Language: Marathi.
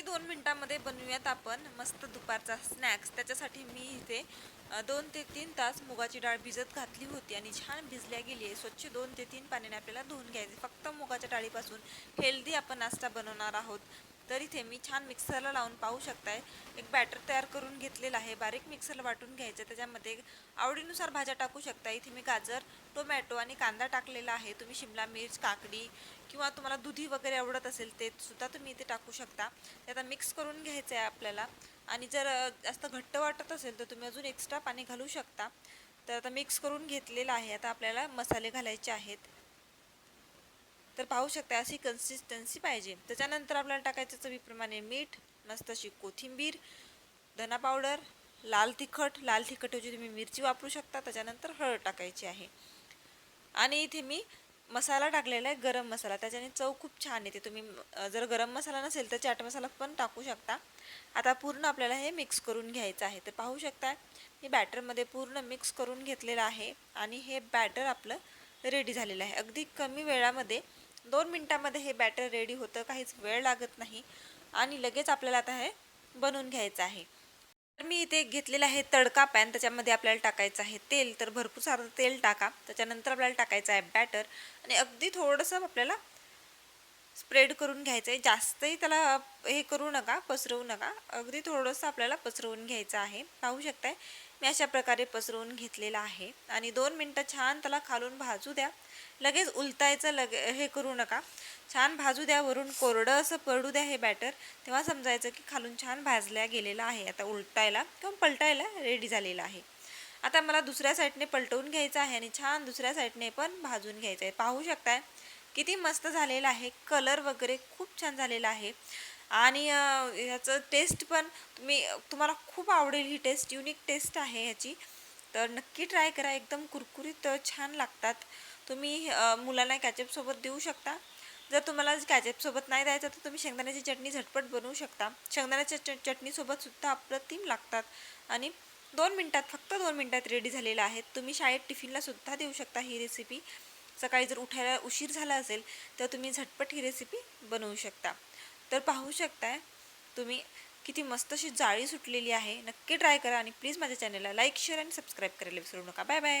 अगदी दोन मिनटामध्ये बनवूयात आपण मस्त दुपारचा स्नॅक्स त्याच्यासाठी मी इथे दोन ते तीन तास मुगाची डाळ भिजत घातली होती आणि छान भिजल्या गेली आहे. स्वच्छ दोन ते तीन पाण्याने आपल्याला धुवून घ्यायचे. फक्त मुगाच्या डाळीपासून हेल्दी आपण नाश्ता बनवणार आहोत. तर इथे मी छान मिक्सरला लावून पाहू शकताय. एक बॅटर तयार करून घेतलेला आहे. बारीक मिक्सरला वाटून घ्यायचं. त्याच्यामध्ये आवडीनुसार भाज्या टाकू शकता इथे मी गाजर टोमॅटो आणि कांदा टाकलेला आहे. तुम्ही शिमला मिर्च काकडी किंवा तुम्हाला दुधी वगैरे आवडत असेल ते सुद्धा तुम्ही इथे टाकू शकता. ते आता मिक्स करून घ्यायचं आहे आपल्याला. आणि जर जास्त घट्ट वाटत असेल तर तुम्ही अजून एक्स्ट्रा पाणी घालू शकता. तर आता मिक्स करून घेतलेलं आहे. आता आपल्याला मसाले घालायचे आहेत. तर पाहू शकता अशी कन्सिस्टन्सी पाहिजे. त्याच्यानंतर आपल्याला टाकायचं चवीप्रमाणे मीठ मस्त अशी कोथिंबीर धना पावडर लाल तिखट. लाल तिखटऐवजी तुम्ही मिरची वापरू शकता. त्याच्यानंतर हळद टाकायची आहे. आणि इथे मी मसाला टाकलेला आहे गरम मसाला. त्याच्याने चव खूप छान येते. तुम्ही जर गरम मसाला नसेल तर चाट मसाला पण टाकू शकता. आता पूर्ण आपल्याला हे मिक्स करून घ्यायचं आहे. तर पाहू शकता मी बॅटरमध्ये पूर्ण मिक्स करून घेतलेलं आहे. आणि हे बॅटर आपलं रेडी झालेलं आहे. अगदी कमी वेळामध्ये दोन मिनटामध्ये हे बॅटर रेडी होतं. काहीच वेळ लागत नाही. आणि लगेच आपल्याला आता हे बनवून घ्यायचं आहे. तर मी इथे घेतलेला आहे तडका पॅन त्याच्यामध्ये आपल्याला टाकायचं आहे तेल. तर भरपूर सारं तेल टाका. त्याच्यानंतर आपल्याला टाकायचं आहे बॅटर आणि अगदी थोडंसं आपल्याला स्प्रेड करून घ्यायचं आहे जास्तही त्याला हे करू नका पसरवू नका. अगदी थोडंसं आपल्याला पसरवून घ्यायचं आहे. पाहू शकताय मी अशा प्रकारे पसरवून घेतलेलं आहे. आणि दोन मिनटं छान त्याला खालून भाजू द्या. लगेच उलटायचं लगे हे करू नका. छान भाजू द्या वरून कोरडं असं पडू द्या हे बॅटर तेव्हा समजायचं की खालून छान भाजल्या गेलेलं आहे. आता उलटायला किंवा पलटायला रेडी झालेलं आहे. आता मला दुसऱ्या साईडने पलटवून घ्यायचं आहे आणि छान दुसऱ्या साईडने पण भाजून घ्यायचं आहे पाहू शकताय? किती मस्त झालेलं आहे. कलर वगैरे खूप छान झालेला आहे. आणि ह्याचं टेस्ट पण तुम्ही तुम्हाला खूप आवडेल ही टेस्ट युनिक टेस्ट आहे ह्याची. तर नक्की ट्राय करा. एकदम कुरकुरीत छान लागतात. तुम्ही मुलांना कॅचअपसोबत देऊ शकता. जर तुम्हाला कॅचअपसोबत नाही द्यायचं तर तुम्ही शेंगदाण्याची चटणी झटपट बनवू शकता. शेंगदाण्याच्या च चटणीसोबतसुद्धा अप्रतिम लागतात. आणि दोन मिनटात फक्त दोन मिनटात रेडी झालेलं आहे. तुम्ही शाळेत टिफिनलासुद्धा देऊ शकता ही रेसिपी सकाळी जर उठायला उशीर झाला असेल तर तुम्ही झटपट ही रेसिपी बनवू शकता. तर पाहू शकताय तुम्ही किती मस्त अशी जाळी सुटलेली आहे. नक्की ट्राय करा आणि प्लीज माझ्या चॅनलला लाईक शेअर आणि सबस्क्राईब करायला विसरू नका. Bye bye